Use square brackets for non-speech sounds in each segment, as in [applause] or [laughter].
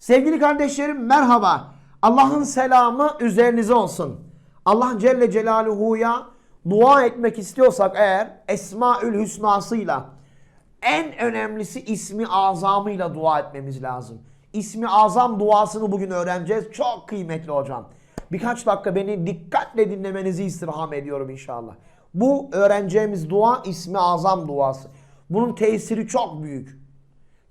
Sevgili kardeşlerim merhaba. Allah'ın selamı üzerinize olsun. Allah Celle Celaluhu'ya dua etmek istiyorsak eğer Esmaül Hüsna'sıyla en önemlisi ismi azamıyla dua etmemiz lazım. İsmi azam duasını bugün öğreneceğiz. Çok kıymetli hocam. Birkaç dakika beni dikkatle dinlemenizi istirham ediyorum inşallah. Bu öğreneceğimiz dua ismi azam duası. Bunun tesiri çok büyük.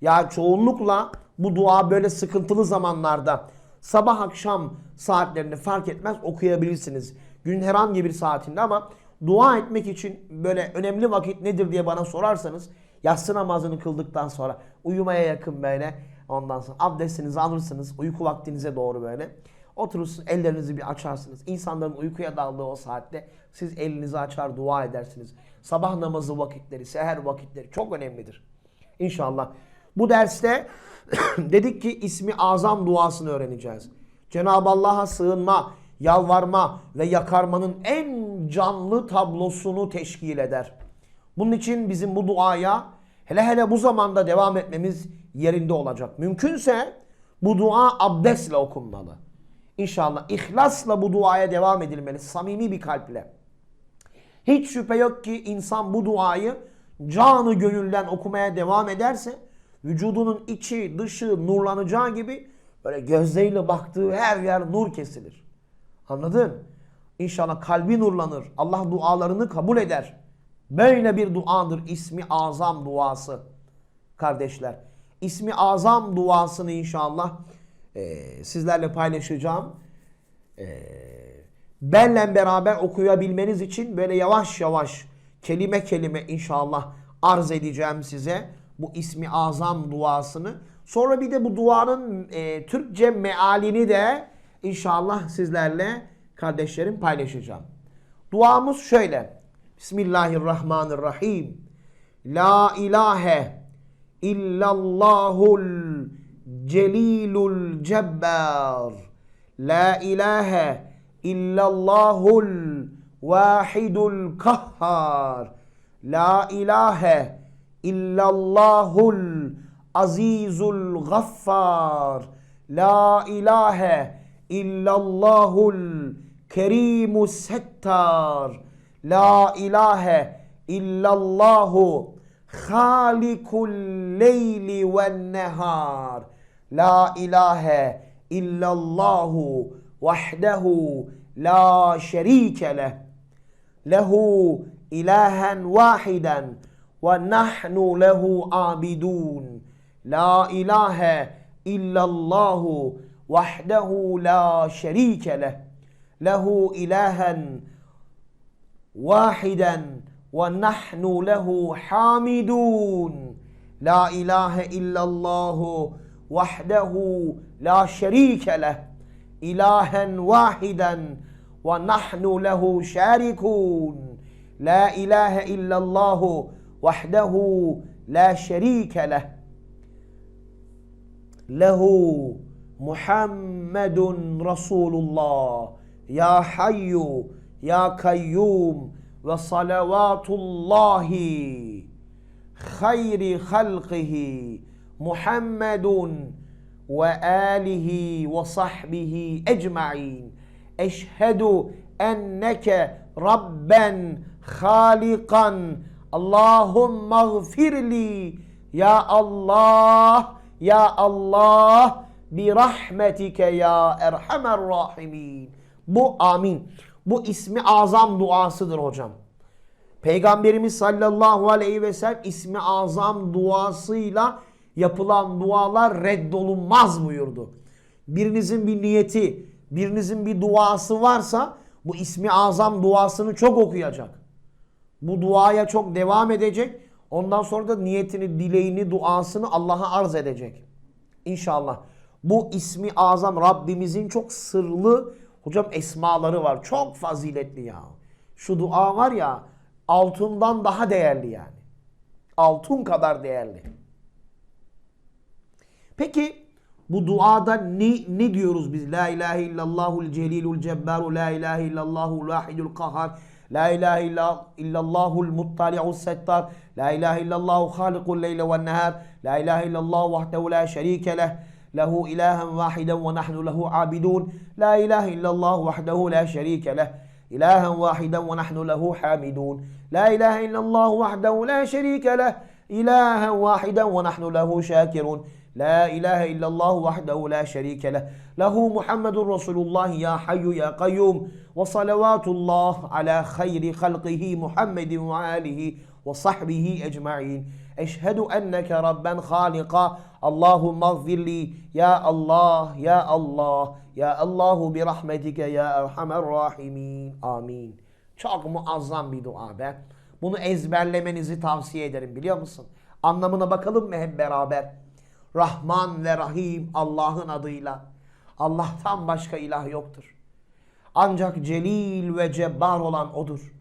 Ya çoğunlukla bu dua böyle sıkıntılı zamanlarda sabah akşam saatlerinde fark etmez okuyabilirsiniz. Günün herhangi bir saatinde ama dua etmek için böyle önemli vakit nedir diye bana sorarsanız yatsı namazını kıldıktan sonra uyumaya yakın böyle ondan sonra abdestinizi alırsınız uyku vaktinize doğru böyle oturursunuz ellerinizi bir açarsınız. İnsanların uykuya daldığı o saatte siz elinizi açar dua edersiniz. Sabah namazı vakitleri, seher vakitleri çok önemlidir. İnşallah. Bu derste [coughs] dedik ki ismi azam duasını öğreneceğiz. Cenab-ı Allah'a sığınma, yalvarma ve yakarmanın en canlı tablosunu teşkil eder. Bunun için bizim bu duaya hele hele bu zamanda devam etmemiz yerinde olacak. Mümkünse bu dua abdestle okunmalı. İnşallah ihlasla bu duaya devam edilmeli. Samimi bir kalple. Hiç şüphe yok ki insan bu duayı canı gönülden okumaya devam ederse vücudunun içi dışı nurlanacağı gibi böyle gözleriyle baktığı her yer nur kesilir. Anladın? İnşallah kalbi nurlanır. Allah dualarını kabul eder. Böyle bir duadır ismi azam duası. Kardeşler. İsmi azam duasını inşallah e, sizlerle paylaşacağım. E, benle beraber okuyabilmeniz için böyle yavaş yavaş kelime kelime inşallah arz edeceğim size bu ismi azam duasını. Sonra bir de bu duanın e, Türkçe mealini de inşallah sizlerle kardeşlerim paylaşacağım. Duamız şöyle. Bismillahirrahmanirrahim. La ilahe illallahul celilul cebbar. La ilahe illallahul vahidul kahhar. La ilahe illallahul azizul gaffar. La ilahe illallahul kerimus settar. La ilahe illallahu halikul leyli ve nehar. La ilahe illallahu vahdehu la şerike leh. Lehu ilahen vahiden ونحن له عابدون. لا إله إلا الله وحده لا شريك له. له إلها واحدا ونحن له حامدون. لا إله إلا الله وحده لا شريك له. إلها واحدا ونحن له شاركون. لا إله إلا الله وحده لا شريك له. له محمد رسول الله. يا حي يا قيوم وصلوات الله خير خلقه محمد وآله وصحبه أجمعين. أشهد أنك ربا خالقا Allahümme gfirli ya Allah ya Allah bi rahmetike ya erhamer rahimin. Bu amin. Bu ismi azam duasıdır hocam. Peygamberimiz sallallahu aleyhi ve sellem ismi azam duasıyla yapılan dualar reddolunmaz buyurdu. Birinizin bir niyeti, birinizin bir duası varsa bu ismi azam duasını çok okuyacak. Bu duaya çok devam edecek. Ondan sonra da niyetini, dileğini, duasını Allah'a arz edecek. İnşallah. Bu ismi azam Rabbimizin çok sırlı hocam esmaları var. Çok faziletli ya. Şu dua var ya altından daha değerli yani. Altın kadar değerli. Peki bu duada ne, ne diyoruz biz? La ilahe illallahul celilul cebbaru la ilahe illallahul vahidul kahhar لا إله إلا, إلا الله المطلع الستار. لا إله إلا الله خالق الليل والنهار. لا إله إلا الله وحده لا شريك له. له إلها واحدا ونحن له عابدون. لا إله إلا الله وحده لا شريك له. إلها واحدا ونحن له حامدون. لا إله إلا الله وحده لا شريك له. إلها واحدا ونحن له شاكرون. La ilahe illallah vahdehu la şerike leh. Lehu Muhammedun Resulullah ya hayyu ya kayyum. Ve salavatullah ala hayri halqihi Muhammedin ve alihi ve sahbihi ecma'in. Eşhedü enneke rabben halika. Allahümme gfirli. Ya Allah, ya Allah, ya Allahu bi rahmetike ya erhamer rahimin. Amin. Çok muazzam bir dua be. Bunu ezberlemenizi tavsiye ederim biliyor musun? Anlamına bakalım mı hep beraber? Rahman ve Rahim Allah'ın adıyla. Allah'tan başka ilah yoktur. Ancak celil ve cebbar olan odur.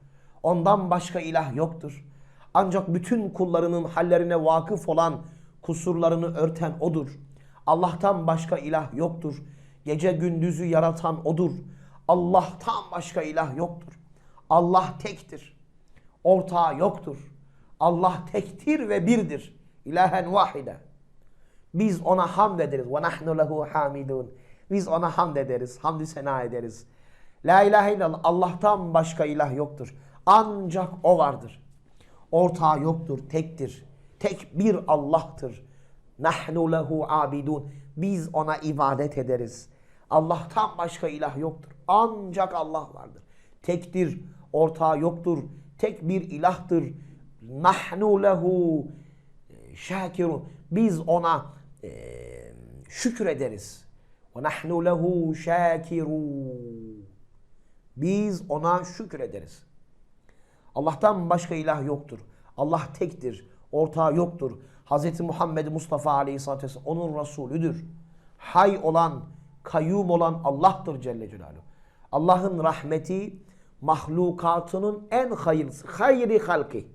Ondan başka ilah yoktur. Ancak bütün kullarının hallerine vakıf olan kusurlarını örten odur. Allah'tan başka ilah yoktur. Gece gündüzü yaratan odur. Allah'tan başka ilah yoktur. Allah tektir. Ortağı yoktur. Allah tektir ve birdir. İlahen vahide. Biz ona hamd ederiz. Nahnu lehu hamidun. Biz ona hamd ederiz. Hamdü sena ederiz. La ilahe illallah. Allah'tan başka ilah yoktur. Ancak o vardır. Ortağı yoktur. Tektir. Tek bir Allah'tır. Nahnu lehu abidun. Biz ona ibadet ederiz. Allah'tan başka ilah yoktur. Ancak Allah vardır. Tektir. Ortağı yoktur. Tek bir ilahtır. Nahnu lehu şakirun. Biz ona şükür ederiz. Nahnu lehu şakirun. Biz ona şükür ederiz. Allah'tan başka ilah yoktur. Allah tektir. Ortağı yoktur. Hz. Muhammed Mustafa Aleyhisselatü Vesselam onun Resulüdür. Hay olan, kayyum olan Allah'tır Celle Celaluhu. Allah'ın rahmeti mahlukatının en hayırlısı. Hayri halki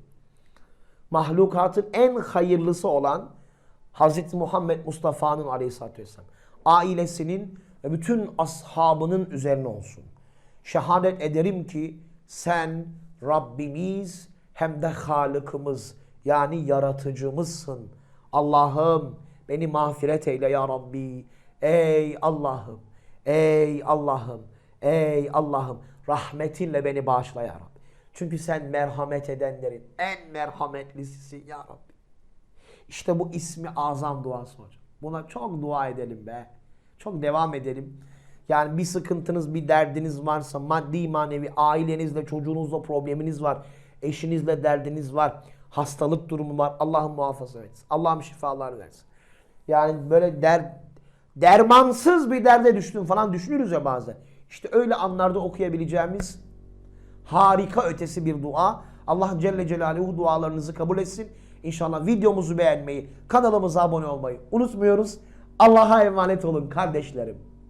mahlukatın en hayırlısı olan Hz. Muhammed Mustafa'nın aleyhissalatü vesselam ailesinin ve bütün ashabının üzerine olsun. Şehadet ederim ki sen Rabbimiz hem de Halıkımız yani yaratıcımızsın. Allah'ım beni mağfiret eyle ya Rabbi. Ey Allah'ım, ey Allah'ım, ey Allah'ım rahmetinle beni bağışla ya Rabbi. Çünkü sen merhamet edenlerin en merhametlisisin ya Rabbi. İşte bu ismi azam duası hocam. Buna çok dua edelim be. Çok devam edelim. Yani bir sıkıntınız, bir derdiniz varsa, maddi manevi, ailenizle, çocuğunuzla probleminiz var, eşinizle derdiniz var, hastalık durumu var. Allah'ım muhafaza etsin. Allah'ım şifalar versin. Yani böyle der, dermansız bir derde düştün falan düşünürüz ya bazen. İşte öyle anlarda okuyabileceğimiz harika ötesi bir dua. Allah Celle Celaluhu dualarınızı kabul etsin. İnşallah videomuzu beğenmeyi, kanalımıza abone olmayı unutmuyoruz. Allah'a emanet olun kardeşlerim.